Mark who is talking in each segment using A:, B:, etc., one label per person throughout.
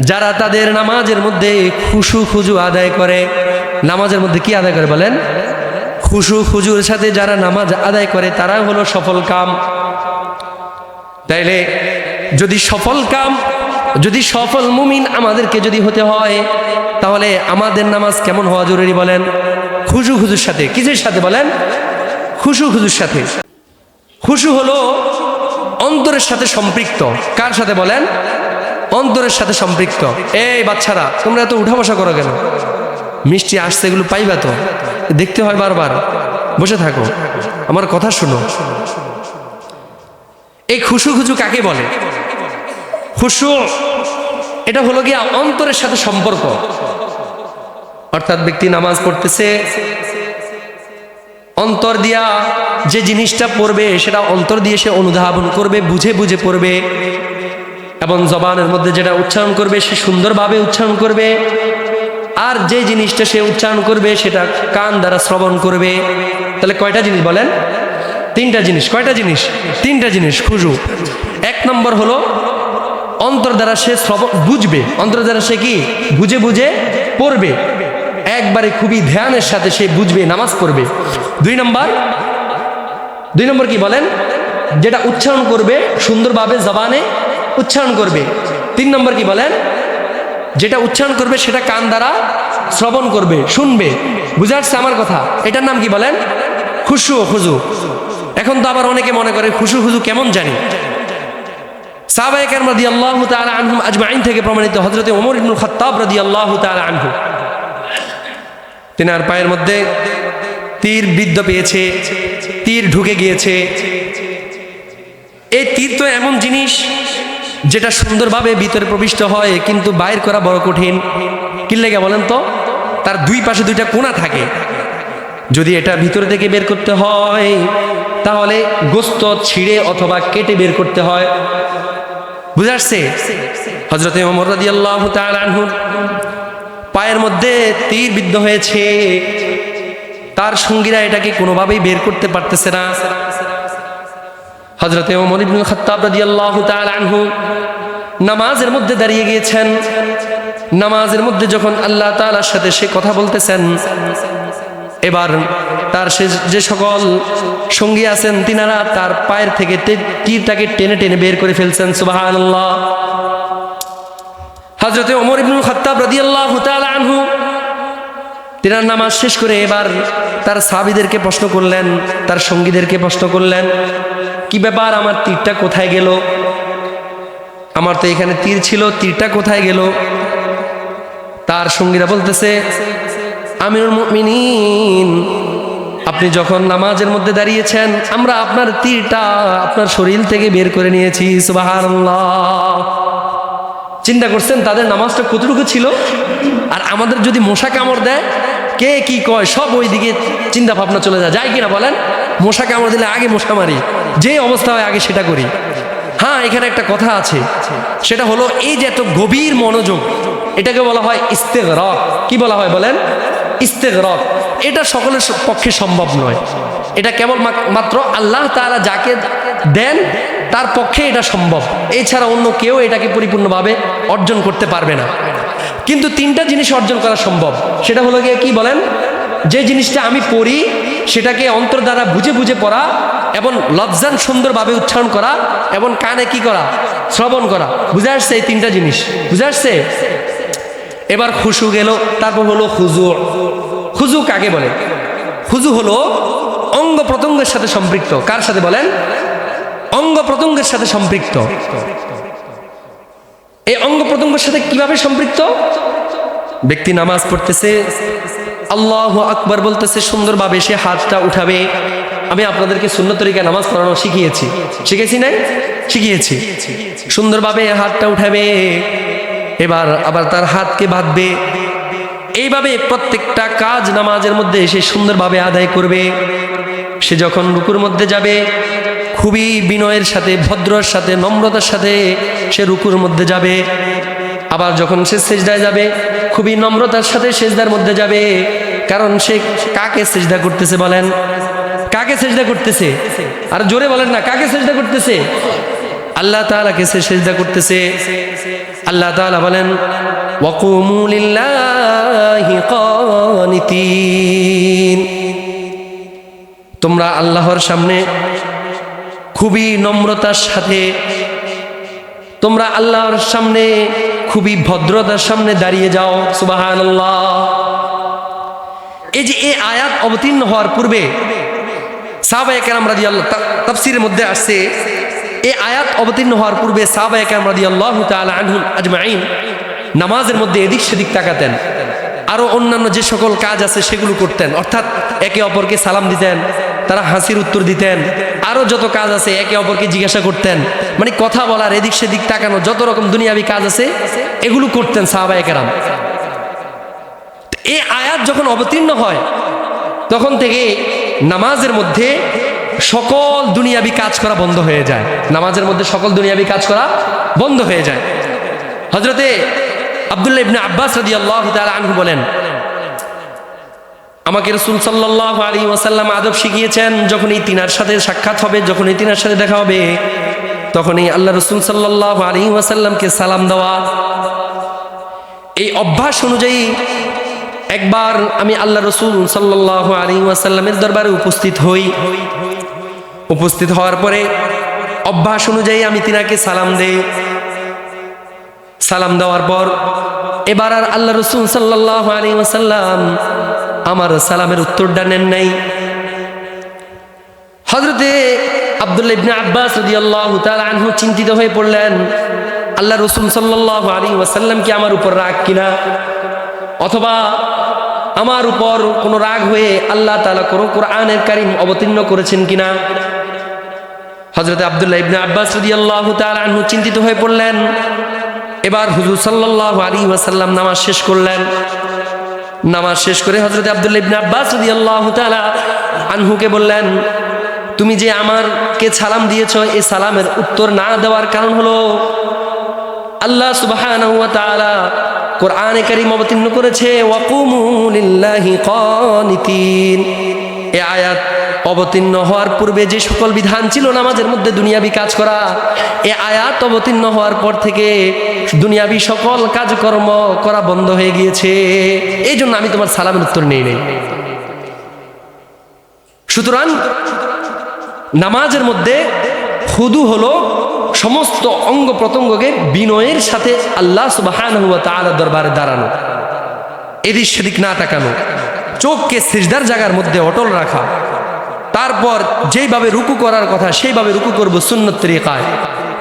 A: যারা তাদের নামাজের মধ্যে খুশু খুজু আদায় করে, নামাজের মধ্যে কি আদায় করে বলেন? খুশু খুজুর সাথে যারা নামাজ আদায় করে তারা হলো সফল কাম। তাইলে যদি সফল কাম, যদি সফল মুমিন আমাদেরকে যদি হতে হয়, তাহলে আমাদের নামাজ কেমন হওয়া জরুরি বলেন? খুশু খুজুর সাথে, কিসের সাথে বলেন? খুশু খুজুর সাথে। খুশু হলো অন্তরের সাথে সম্পৃক্ত। কার সাথে বলেন? অন্তরের সাথে সম্পৃক্ত। এই বাচ্চারা, তোমরা এত উঠা বসা করো কেন? মিষ্টি আসছে, এগুলো পাইবা তো? দেখতে হয় বারবার। বসে থাকো। আমার কথা শুনো। এই খুশু খুশু কাকে বলে? খুশু, এটা হলো গিয়া অন্তরের সাথে সম্পর্ক। অর্থাৎ ব্যক্তি নামাজ পড়তেছে, অন্তর দিয়া যে জিনিসটা পড়বে, সেটা অন্তর দিয়ে সে অনুধাবন করবে, বুঝে বুঝে পড়বে। এবং জবানের মধ্যে যেটা উচ্চারণ করবে, সে সুন্দরভাবে উচ্চারণ করবে। আর যে জিনিসটা সে উচ্চারণ করবে, সেটা কান দ্বারা শ্রবণ করবে। তাহলে কয়টা জিনিস বলেন? তিনটা জিনিস, কয়টা জিনিস? তিনটা জিনিস, খুঁজু। এক নম্বর হলো, অন্তর দ্বারা সে শ্রবণ, বুঝবে। অন্তর দ্বারা সে কি? বুঝে বুঝে পড়বে। একবারে খুবই ধ্যানের সাথে সে বুঝবে, নামাজ পড়বে। দুই নম্বর দুই নম্বর কি বলেন? যেটা উচ্চারণ করবে, সুন্দরভাবে জবানে উচ্চারণ করবে। তিন নম্বর কি বলেন? যেটা উচ্চারণ করবে, সেটা কান দ্বারা শ্রবণ করবে, শুনবে। বুঝে আমার কথা? এটার নাম কি বলেন? খুশু খুজু। এখন তো আবার অনেকে মনে করে, খুশু খুজু কেমন জানি? থেকে প্রমাণিত ওমর তেনার পায়ের মধ্যে তীর বিদ্ধ পেয়েছে, তীর ঢুকে গিয়েছে। এই তীর তো এমন জিনিস যেটা সুন্দরভাবে ভিতরে প্রবিষ্ট হয়, কিন্তু বাইর করা বড় কঠিন। কি লেগে বলেন তো? তার দুই পাশে দুইটা কোনা থাকে। যদি এটা ভিতরে থেকে বের করতে হয়, তাহলে গোস্ত ছিঁড়ে অথবা কেটে বের করতে হয়। বুঝে আসছে? হজরত আনহুর পায়ের মধ্যে তীর বিদ্ধ হয়েছে। তার সঙ্গীরা এটাকে কোনোভাবেই বের করতে পারতেছে না। হজরতে ওমর ইবনুল খাত্তাব রাদিয়াল্লাহু তাআলা আনহু নামাজের মধ্যে দাঁড়িয়ে গিয়েছেন। নামাজের মধ্যে যখন আল্লাহ তাআলার সাথে সে কথা বলতেছেন, এবার তার সে যে সকল সঙ্গী আছেন, তিনারা তার পায়ের থেকে তীরটাকে টেনে টেনে বের করে ফেলছেন, সুবহানাল্লাহ। হজরতে ওমর ইবনুল খাত্তাব রাদিয়াল্লাহু তাআলা আনহু তিনার নামাজ শেষ করে এবার তার সাবিদেরকে প্রশ্ন করলেন, তার সঙ্গীদেরকে প্রশ্ন করলেন কি ব্যাপার? আমার তীরটা কোথায় গেল? আমার তো এখানে তীর ছিল, তীরটা কোথায় গেল? তার সঙ্গীরা বলতেছে, আমিরুল মুমিনিন, আপনি যখন নামাজের মধ্যে দাঁড়িয়েছেন, আমরা আপনার তীরটা আপনার শরীর থেকে বের করে নিয়েছি। চিন্তা করছেন, তাদের নামাজটা কতটুকু ছিল? আর আমাদের যদি মশা কামড় দেয়, কে কি কয়, সব ওই দিকে চিন্তা ভাবনা চলে যায়। যায় কিনা বলেন? মশা কামড় দিলে আগে মশা মারি। যে অবস্থা হয় আগে সেটা করি। হ্যাঁ এখানে একটা কথা আছে। সেটা হলো এই যে এত গভীর মনোযোগ, এটাকে বলা হয় ইস্তেক রক কি বলা হয় বলেন? ইস্তেক রক এটা সকলের পক্ষে সম্ভব নয়। এটা কেবল মাত্র আল্লাহ তারা যাকে দেন, তার পক্ষে এটা সম্ভব। এছাড়া অন্য কেউ এটাকে পরিপূর্ণভাবে অর্জন করতে পারবে না। কিন্তু তিনটা জিনিস অর্জন করা সম্ভব। সেটা হলো গিয়ে কি বলেন? যে জিনিসটা আমি পড়ি সেটাকে অন্তর দ্বারা বুঝে বুঝে পড়া এবং লজ্জান সুন্দরভাবে উচ্চারণ করা এবং কানে কি করা? শ্রবণ করা। বুঝে আসছে এই তিনটা জিনিস? বুঝে আসছে? এবার খুশু গেল, তারপর হলো খুজু। খুজু কাকে বলে? খুজু হলো অঙ্গ প্রত্যঙ্গের সাথে সম্পৃক্ত। কার সাথে বলেন? অঙ্গ প্রত্যঙ্গের সাথে সম্পৃক্ত। এই অঙ্গ প্রত্যঙ্গের সাথে কীভাবে সম্পৃক্ত? ব্যক্তি নামাজ পড়তেছে আল্লাহ আকবার বলতেছে, সুন্দরভাবে সে হাতটা উঠাবে। আমি আপনাদেরকে শূন্য তরিকা নামাজ পড়ানো শিখিয়েছি। শিখেছি নাই? শিখিয়েছি। সুন্দরভাবে হাতটা উঠাবে, এবার আবার তার হাতকে বাঁধবে। এইভাবে প্রত্যেকটা কাজ নামাজের মধ্যে সে সুন্দরভাবে আদায় করবে। সে যখন রুকুর মধ্যে যাবে, খুবই বিনয়ের সাথে, ভদ্রর সাথে, নম্রতার সাথে সে রুকুর মধ্যে যাবে। আবার যখন সে সেজদায় যাবে, খুবই নম্রতার সাথে সেজদার মধ্যে যাবে, কারণ সে কাকে সেজদা করতেছে বলেন? কাকে সেজদা করতেছে? আর জোরে বলেন না, কাকে সেজদা করতেছে? আল্লাহ তাআলাকে সে সেজদা করতেছে। আল্লাহ তাআলা বলেন তোমরা আল্লাহর সামনে খুবই নম্রতার সাথে, তোমরা আল্লাহর সামনে খুবই ভদ্রতার সামনে দাঁড়িয়ে যাও সুবাহান এই যে এই আয়াত অবতীর্ণ হওয়ার পূর্বে মধ্যে আয়াত অবতীর্ণ হওয়ার পূর্বে আজমাইন নামাজের মধ্যে এদিক সেদিক অন্যান্য যে সকল কাজ আছে সেগুলো করতেন, অর্থাৎ একে অপরকে সালাম দিতেন, তারা হাসির উত্তর দিতেন আরও যত কাজ আছে একে অপরকে জিজ্ঞাসা করতেন। মানে কথা বলার, এদিক সেদিক তাকানো, যত রকম দুনিয়াবি কাজ আছে, এগুলো করতেন সাহাবা একরাম এই আয়াত যখন অবতীর্ণ হয়, তখন থেকে নামাজের মধ্যে সকল দুনিয়াবি কাজ করা বন্ধ হয়ে যায়। নামাজের মধ্যে সকল দুনিয়াবি কাজ করা বন্ধ হয়ে যায়। হজরতে আবদুল্লাহ ইবনে আব্বাস রাদি আল্লাহ আনহু বলেন আমাকে রসুল সাল্লাহ আলী ওয়াসাল্লাম আদব শিখিয়েছেন যখন এই তিনার সাথে সাক্ষাৎ হবে যখন এই তিনার সাথে দেখা হবে তখন এই আল্লাহ রসুল সাল্লাহ আলী ওয়াসাল্লামকে সালাম দেওয়া। এই অভ্যাস অনুযায়ী একবার আমি আল্লাহ রসুল সাল্লাহ আলী ওয়াসাল্লামের দরবারে উপস্থিত হই। উপস্থিত হওয়ার পরে অভ্যাস অনুযায়ী আমি তিনাকে সালাম দেই। সালাম দেওয়ার পর এবার আর আল্লাহ রসুল সাল্লাহ আলী ওয়াসাল্লাম আমার সালামের উত্তরটা নেন নাই। হজরতে আবদুল্লাহ ইবনে আব্বাস রাদিয়াল্লাহু তাআলা আনহু চিন্তিত হয়ে পড়লেন আল্লাহ রসুল সাল্লাল্লাহু আলাইহি ওয়াসাল্লাম কি আমার উপর রাগ কিনা? অথবা আমার উপর কোনো রাগ হয়ে আল্লাহ তাআলা কোনো কোরআনের কারিম অবতীর্ণ করেছেন কিনা? হজরতে আবদুল্লাহ ইবনে আব্বাস রাদিয়াল্লাহু তাআলা আনহু চিন্তিত হয়ে পড়লেন। এবার হুজুর সাল্লাল্লাহু আলাইহি ওয়াসাল্লাম নামাজ শেষ করলেন। নামাজ শেষ করে হজরত আবদুল্লাহ ইবনে আব্বাস তাআলা আনহুকে বললেন, তুমি যে আমারকে সালাম দিয়েছ এই সালামের উত্তর না দেওয়ার কারণ হলো, আল্লাহ সুবাহ কোরআনে কারিম অবতীর্ণ করেছে, ওয়াকুমু লিল্লাহি কানিতিন। এই আয়াত অবতীর্ণ হওয়ার পূর্বে যে সকল বিধান ছিল নামাজের মধ্যে দুনিয়াবি কাজ করা, এ আয়াত অবতীর্ণ হওয়ার পর থেকে দুনিয়াবি সকল কাজকর্ম করা বন্ধ হয়ে গিয়েছে। এই জন্য আমি তোমার সালামের উত্তর নেই নেই। সুতরাং নামাজের মধ্যে হুদু হলো সমস্ত অঙ্গ প্রত্যঙ্গকে বিনয়ের সাথে আল্লাহ সুবাহান দরবারে দাঁড়ানো। এদিক সেদিক না তাকানো। চোখকে সিজদার জায়গার মধ্যে অটল রাখা। তারপর যেইভাবে রুকু করার কথা, সেইভাবে রুকু করব সুন্নত তরিকায়।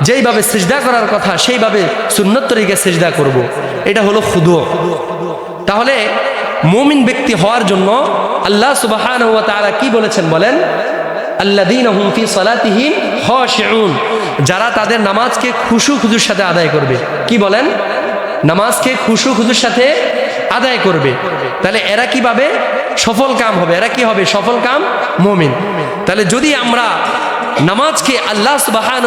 A: যেইভাবে সিজদা করার কথা, সেইভাবে সুন্নত তরিকে সিজদা করব। এটা হলো খুদু। তাহলে মুমিন ব্যক্তি হওয়ার জন্য আল্লাহ সুবাহান কি বলেছেন বলেন? যারা তাদের নামাজকে খুশু খুজুর সাথে আদায় করবে। কি বলেন? নামাজকে খুশু খুজুর সাথে আদায় করবে। তাহলে এরা কীভাবে? সফল কাম হবে। এরা কি হবে? সফল কাম মমিন। তাহলে যদি আমরা নামাজকে আল্লাহ সুবাহান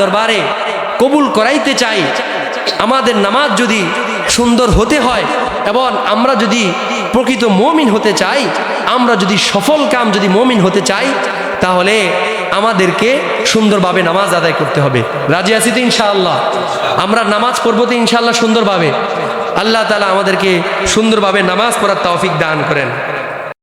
A: দরবারে কবুল করাইতে চাই, আমাদের নামাজ যদি সুন্দর হতে হয়, এবং আমরা যদি প্রকৃত মমিন হতে চাই, আমরা যদি সফল কাম যদি মমিন হতে চাই, তাহলে আমাদেরকে সুন্দরভাবে নামাজ আদায় করতে হবে। রাজি আছি তো ইনশাআল্লাহ? আমরা নামাজ পড়ব তো ইনশাআল্লাহ সুন্দরভাবে। আল্লাহ তালা আমাদেরকে সুন্দরভাবে নামাজ পড়ার তৌফিক দান করেন।